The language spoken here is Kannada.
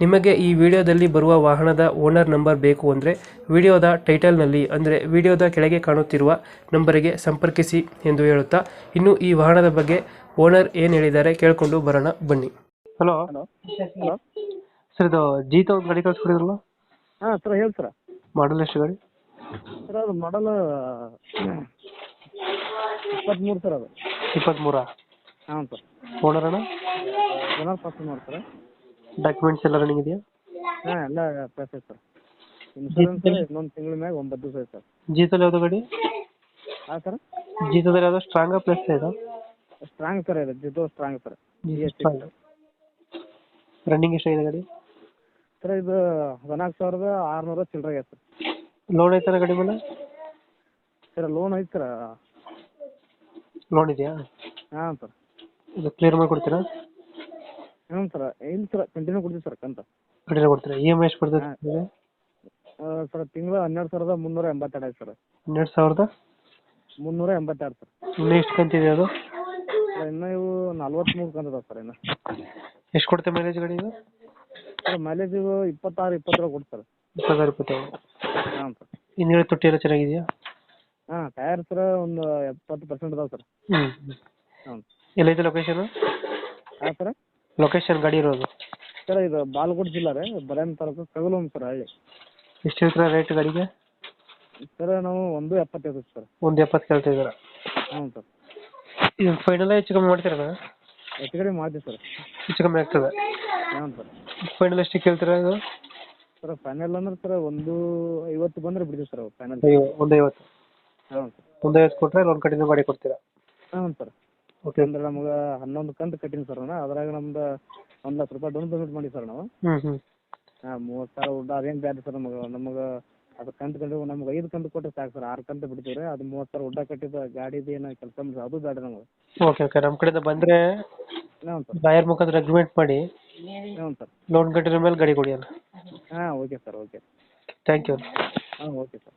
ನಿಮಗೆ ಈ ವಿಡಿಯೋದಲ್ಲಿ ಬರುವ ವಾಹನದ ಓನರ್ ನಂಬರ್ ಬೇಕು ಅಂದರೆ ವಿಡಿಯೋದ ಟೈಟಲ್ನಲ್ಲಿ ಅಂದರೆ ವಿಡಿಯೋದ ಕೆಳಗೆ ಕಾಣುತ್ತಿರುವ ನಂಬರಿಗೆ ಸಂಪರ್ಕಿಸಿ ಎಂದು ಹೇಳುತ್ತಾ ಇನ್ನು ಈ ವಾಹನದ ಬಗ್ಗೆ ಓನರ್ ಏನು ಹೇಳಿದ್ದಾರೆ ಕೇಳಿಕೊಂಡು ಬರೋಣ ಬನ್ನಿ. ಹಲೋ. ಹಲೋ. ಸರ್ ಇದು ಜೀತ ಒಂದು ಗಾಡಿ ಕಳಿಸ್ಕೊಡಿದ್ರಲ್ಲ? ಹಾಂ ಸರ್ ಹೇಳಿ ಸರ್. ಮಾಡಲ್ ಎಷ್ಟು ಗಾಡಿ? ಸರ್ ಅದು ಮಾಡಲ್ ಇಪ್ಪತ್ತ್ಮೂರು ಸರ್ ಅದು. ಇಪ್ಪತ್ತ್ಮೂರಾ ಹಾಂ ಸರ್. ಓನರ್ ಅಣ್ಣ? ಜನರಲ್ ಪಾಸ್ ಮಾಡ್ತಾರೆ. ಸರ್ ಡಾಕ್ಯುಮೆಂಟ್ಸ್ ಎಲ್ಲ ರನ್ನಿಂಗ್ ಇದೆಯಾ? ಹಾ ಎಲ್ಲ ಐತೆ ಸರ್. ಇನ್ಶೂರೆನ್ಸ್ ಇನ್ನೊಂದು ತಿಂಗಳ ಮ್ಯಾಗ ಒಂಬತ್ತು ದಿವಸ ಐತೆ ಸರ್. ಜೀತಲ್ಲಿ ಯಾವುದು ಗಾಡಿ? ಹಾ ಸರ್? ಜೀತದಲ್ಲಿ ಯಾವುದು? ಸ್ಟ್ರಾಂಗ್ ಪ್ಲಸ್ ಇದೆ? ಸ್ಟ್ರಾಂಗ್ ಸರ್ ಇದೆ. ಜಿತೋ ಸ್ಟ್ರಾಂಗ್ ಸರ್. ರನ್ನಿಂಗ್ ಎಷ್ಟಾಗಿದೆ ಗಾಡಿ? ಸರ್ ಇದು ಹದಿನಾಲ್ಕು ಸಾವಿರದ ಆರುನೂರ ಚಿಲ್ಲರೆ ಐತೆ ಸರ್. ಲೋನ್ ಐತಲ್ಲ ಗಾಡಿ ಮೇಲೆ? ಸರ್ ಲೋನ್ ಐತೆ ಸರ್. ಲೋನ್ ಇದೆಯಾ? ಹಾ ಸರ್. ಇದು ಕ್ಲಿಯರ್ ಮಾಡಿ ಕೊಡ್ತೀರಾ ಹ್ಞೂ ಸರ್ ಇಲ್ಲ ಸರ್ ಕಂಟಿನ್ಯೂ ಕೊಡ್ತೀವಿ ಸರ್ ಕಂತ? ಕಡಿಮೆ ಕೊಡ್ತೀರಾ? ಇ ಎಂ ಐ ಎಷ್ಟು ಬರ್ತದೆ ಸರ್ ತಿಂಗಳ ಹನ್ನೆರಡು ಸಾವಿರದ ಮುನ್ನೂರ ಎಂಬತ್ತೆರಡು ಐತೆ ಸರ್. ಹನ್ನೆರಡು ಸಾವಿರದ? ಮುನ್ನೂರ ಎಂಬತ್ತೆರಡು ಸರ್. ಇನ್ನೂ ಎಷ್ಟು ಕಂತಿದೆ ಅದು? ಸರ್ ಇನ್ನು ಇವು ನಲ್ವತ್ತ್ಮೂರು ಕಂತದ ಸರ್ ಇನ್ನು. ಎಷ್ಟು ಕೊಡ್ತೆ ಮೈಲೇಜ್ ಗಾಡಿ ಇದು? ಸರ್ ಮೈಲೇಜ್ ಇವು ಇಪ್ಪತ್ತಾರು ಇಪ್ಪತ್ತೇಳು ಕೊಡ್ತಾರೆ ಇಪ್ಪತ್ತಾರು ಇಪ್ಪತ್ತೇಳು. ಹಾಂ ಸರ್. ಹಿಂದ್ಗಡೆ ತೊಟ್ಟಿ ಎಲ್ಲ ಚೆನ್ನಾಗಿದೆಯಾ? ಹಾಂ ಟೈರ್ ಸರ್ ಒಂದು ಎಪ್ಪತ್ತು ಪರ್ಸೆಂಟ್ ಅದಾವೆ ಸರ್. ಹ್ಞೂ ಹ್ಞೂ ಎಲ್ಲೈತೆ ಲೊಕೇಶನ್ ಹಾಂ ಸರ್. ಲೊಕೇಶನ್ ಗಾಡಿ ಇರೋದು? ಸರ್ ಇದು ಬಾಲ್ಕೋಟ್ ಜಿಲ್ಲಾ ರೀ ಬರೇನ್ ತಾಲೂಕು ಕಗಲೂಮ್ ಸರ್ ಹಳ್ಳಿ. ಎಷ್ಟು ಹೇಳ್ತೀರಾ ರೇಟ್ ಗಾಡಿಗೆ? ಸರ್ ನಾವು ಒಂದು ಎಪ್ಪತ್ತೈದು ಸರ್. ಒಂದು ಎಪ್ಪತ್ತು ಕೇಳ್ತಿದ್ದೀರ? ಹ್ಞೂ ಸರ್. ಇದು ಫೈನಲ್ ಹೆಚ್ಚು ಕಮ್ಮಿ ಮಾಡ್ತೀರಾ ಹೆಚ್ಚು ಕಡಿಮೆ ಮಾಡ್ತೀವಿ ಸರ್. ಹೆಚ್ಚು ಕಮ್ಮಿ ಆಗ್ತದೆ. ಹ್ಞೂ ಸರ್. ಫೈನಲ್ ಎಷ್ಟು ಕೇಳ್ತೀರಾ ಇದು? ಸರ್ ಫೈನಲ್ ಅಂದ್ರೆ ಸರ್ ಒಂದು ಐವತ್ತು ಬಂದರೆ ಬಿಡ್ತೀವಿ ಸರ್ ಫೈನಲ್ ಒಂದು ಐವತ್ತು. ಹ್ಞೂ ಸರ್. ಒಂದು ಐವತ್ತು ಕೊಟ್ಟರೆ ಲೋನ್ ಕಂಟಿನ್ಯೂ ಮಾಡಿ ಕೊಡ್ತೀರಾ? ಹ್ಞೂ ಸರ್. ಓಕೆ ಅಂದ್ರೆ ನಮ್ಗ ಹನ್ನೊಂದು ಕಂತು ಕಟ್ಟಿನಿ ಸರ್ ನಾನು ಅದ್ರಾಗ ನಮ್ದು ಒಂದ್ ಲಕ್ಷ ರೂಪಾಯಿ ಡೌನ್ ಪೇಮೆಂಟ್ ಮಾಡಿ ಸರ್ ನಾವು. ಹ್ಞೂ ಹ್ಞೂ ಹಾಂ ಮೂವತ್ತು ಸಾವಿರ ಉಡ್ಡ ಅದೇನು ಬ್ಯಾಡ ಸರ್ ನಮಗೆ? ನಮಗೆ ಅದು ಕಂತು ಕಂಡು ನಮ್ಗೆ ಐದು ಕಂತು ಕೊಟ್ಟರೆ ಸಾಕು ಸರ್ ಆರು ಕಂತು ಬಿಡ್ತೀವಿ ರೀ ಅದು ಮೂವತ್ತು ಸಾವಿರ ಉಡ್ಡ ಕಟ್ಟಿದ ಗಾಡಿದು ಏನು ಕೆಲಸ ಅದು ಬೇಡ ನಮ್ಗ. Okay okay. ನಮ್ಮ ಕಡೆಯಿಂದ ಬಂದ್ರೆ ಹ್ಞೂ ಸರ್ ಬಾಯರ್ ಮುಖಾಂತರ ಅಗ್ರಿಮೆಂಟ್ ಮಾಡಿ ಹ್ಞೂ ಸರ್ ಲೋನ್ ಕಟ್ಟಿದ ಮೇಲೆ ಗಾಡಿ ಕೊಡಿ ಅಲ್ಲ. ಹಾಂ okay sir okay. Thank you ಹಾ ಓಕೆ ಸರ್